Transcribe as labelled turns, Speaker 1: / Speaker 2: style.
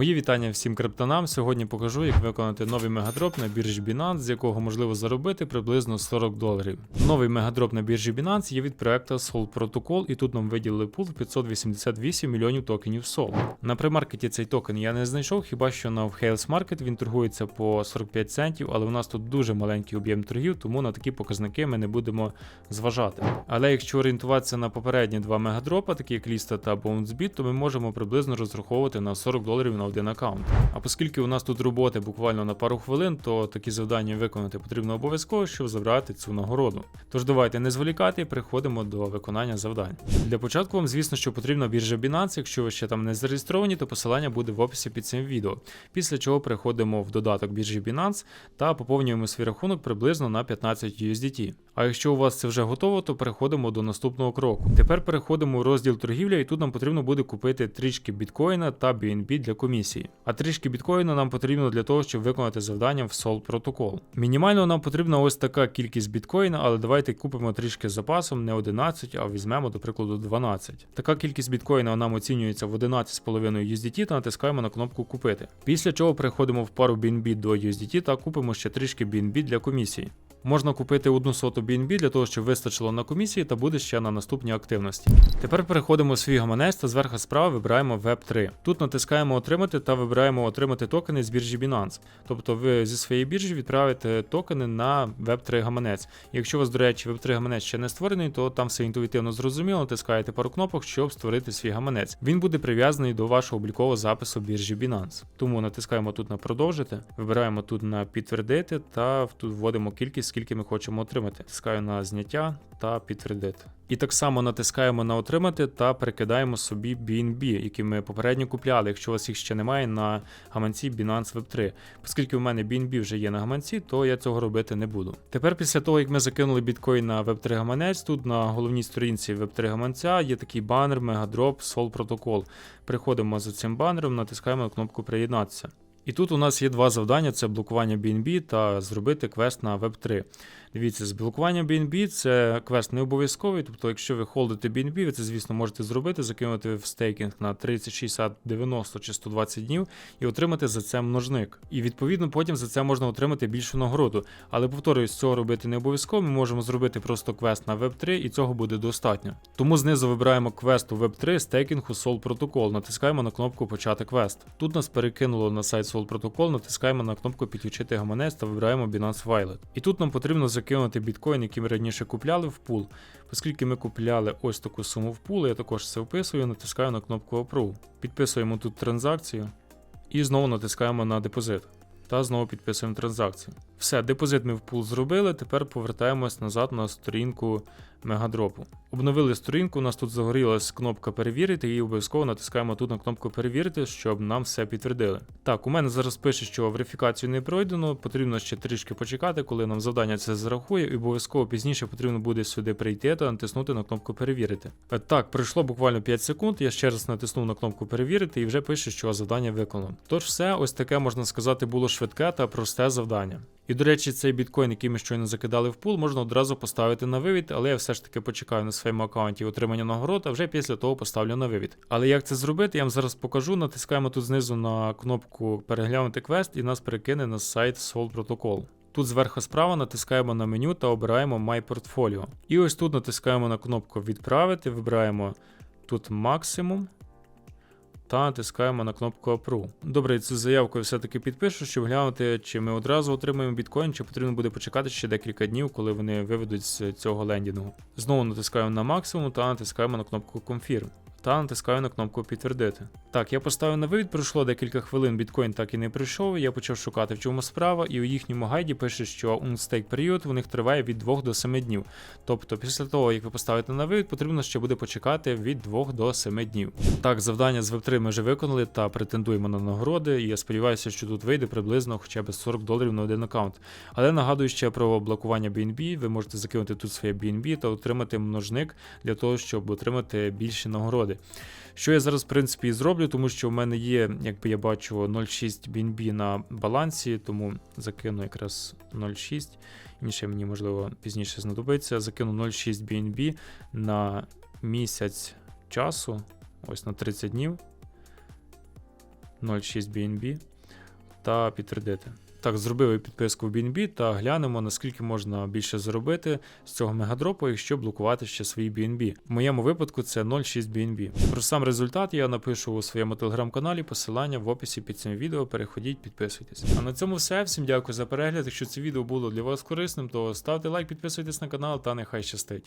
Speaker 1: Мої вітання всім криптонам. Сьогодні покажу, як виконати новий мегадроп на біржі Binance, з якого можливо заробити приблизно 40 доларів. Новий мегадроп на біржі Binance є від проекту Sol Protocol, і тут нам виділили пул в 588 мільйонів токенів SOL. На примаркеті цей токен я не знайшов, хіба що на Hales Market він торгується по 45 центів, але у нас тут дуже маленький об'єм торгів, тому на такі показники ми не будемо зважати. Але якщо орієнтуватися на попередні два мегадропа, такі як Ліста та BounceBeat, то ми можемо приблизно розраховувати на 40 доларів на один аккаунт. А оскільки у нас тут роботи буквально на пару хвилин, то такі завдання виконати потрібно обов'язково, щоб забрати цю нагороду. Тож давайте не зволікати і переходимо до виконання завдань. Для початку вам, звісно, що потрібна біржа Binance. Якщо ви ще там не зареєстровані, то посилання буде в описі під цим відео. Після чого переходимо в додаток біржі Binance та поповнюємо свій рахунок приблизно на 15 USDT. А якщо у вас це вже готово, то переходимо до наступного кроку. Тепер переходимо у розділ торгівля, і тут нам потрібно буде купити трішки біткоїна та BNB для комісії. А трішки біткоїна нам потрібно для того, щоб виконати завдання в Sol Protocol. Мінімально нам потрібна ось така кількість біткоїна, але давайте купимо трішки з запасом, не 11, а візьмемо, до прикладу, 12. Така кількість біткоїна нам оцінюється в 11,5 USDT та натискаємо на кнопку купити. Після чого переходимо в пару BNB до USDT та купимо ще трішки BNB для комісії. Можна купити одну соту BNB для того, щоб вистачило на комісії та буде ще на наступні активності. Тепер переходимо в свій гаманець та зверху справа вибираємо Web3. Тут натискаємо Отримати та вибираємо отримати токени з біржі Binance. Тобто ви зі своєї біржі відправите токени на Web3 гаманець. Якщо у вас, до речі, Web3 гаманець ще не створений, то там все інтуїтивно зрозуміло, натискаєте пару кнопок, щоб створити свій гаманець. Він буде прив'язаний до вашого облікового запису біржі Binance. Тому натискаємо тут на продовжити, вибираємо тут на підтвердити та тут вводимо кількість скільки ми хочемо отримати. Натискаю на зняття та підтвердити. І так само натискаємо на отримати та перекидаємо собі BNB, які ми попередньо купляли, якщо у вас їх ще немає на гаманці Binance Web3. Оскільки у мене BNB вже є на гаманці, то я цього робити не буду. Тепер, після того, як ми закинули біткоін на Web3 гаманець, тут на головній сторінці Web3 гаманця є такий банер Megadrop Sol Protocol. Приходимо за цим банером, натискаємо на кнопку Приєднатися. І тут у нас є два завдання: це блокування BNB та зробити квест на Web3. Дивіться, з блокуванням BNB це квест не обов'язковий, тобто, якщо ви холдите BNB, ви це, звісно, можете зробити, закинути в стейкінг на 30, 60, 90 чи 120 днів і отримати за це множник. І відповідно потім за це можна отримати більшу нагороду. Але повторюсь, цього робити не обов'язково. Ми можемо зробити просто квест на Web3, і цього буде достатньо. Тому знизу вибираємо квест у Web3 стейкінгу Sol Protocol, натискаємо на кнопку Почати квест. Тут нас перекинуло на сайт Sol Protocol, натискаємо на кнопку Підключити гаманець та вибираємо Binance Wallet. І тут нам потрібно закинути біткоін, який ми раніше купляли в пул. Оскільки ми купляли ось таку суму в пул, я також це вписую, натискаю на кнопку Approve. Підписуємо тут транзакцію і знову натискаємо на депозит. Та знову підписуємо транзакцію. Все, депозит ми в пул зробили. Тепер повертаємось назад на сторінку мегадропу. Обновили сторінку, у нас тут загорілась кнопка перевірити, і обов'язково натискаємо тут на кнопку перевірити, щоб нам все підтвердили. Так, у мене зараз пише, що верифікацію не пройдено, потрібно ще трішки почекати, коли нам завдання це зарахує, і обов'язково пізніше потрібно буде сюди прийти та натиснути на кнопку перевірити. Е, Так, пройшло буквально 5 секунд. Я ще раз натиснув на кнопку перевірити і вже пише, що завдання виконано. Тож все, ось таке можна сказати, було швидке та просте завдання. І, до речі, цей біткоін, який ми щойно закидали в пул, можна одразу поставити на вивід, але я все ж таки почекаю на своєму аккаунті отримання нагород, а вже після того поставлю на вивід. Але як це зробити, я вам зараз покажу. Натискаємо тут знизу на кнопку переглянути квест і нас перекине на сайт Sol Protocol. Тут зверху справа натискаємо на меню та обираємо My Portfolio. І ось тут натискаємо на кнопку Відправити, вибираємо тут максимум та натискаємо на кнопку Approve. Добре, цю заявку я все-таки підпишу, щоб глянути, чи ми одразу отримаємо біткоін, чи потрібно буде почекати ще декілька днів, коли вони виведуть з цього лендінгу. Знову натискаємо на максимум та натискаємо на кнопку Confirm. Та натискаю на кнопку підтвердити. Так, я поставив на вивід, пройшло декілька хвилин, біткоін так і не прийшов. Я почав шукати, в чому справа, і у їхньому гайді пише, що unstake період у них триває від 2 до 7 днів. Тобто, після того, як ви поставите на вивід, потрібно ще буде почекати від 2 до 7 днів. Так, завдання з Web3 ми вже виконали та претендуємо на нагороди. І я сподіваюся, що тут вийде приблизно хоча б 40 доларів на один аккаунт. Але нагадую ще про блокування BNB. Ви можете закинути тут своє BNB та отримати множник для того, щоб отримати більші нагороди. Що я зараз, в принципі, і зроблю, тому що в мене є, якби я бачу, 0,6 BNB на балансі, тому закину якраз 0,6. Інше мені, можливо, пізніше знадобиться. Закину 0,6 BNB на місяць часу, ось на 30 днів. 06 BNB та підтвердити. Так, зробили підписку в BNB та глянемо, наскільки можна більше заробити з цього мегадропу, якщо блокувати ще свої BNB. В моєму випадку це 0,6 BNB. Про сам результат я напишу у своєму телеграм-каналі, посилання в описі під цим відео. Переходіть, підписуйтесь. А на цьому все. Всім дякую за перегляд. Якщо це відео було для вас корисним, то ставте лайк, підписуйтесь на канал та нехай щастить.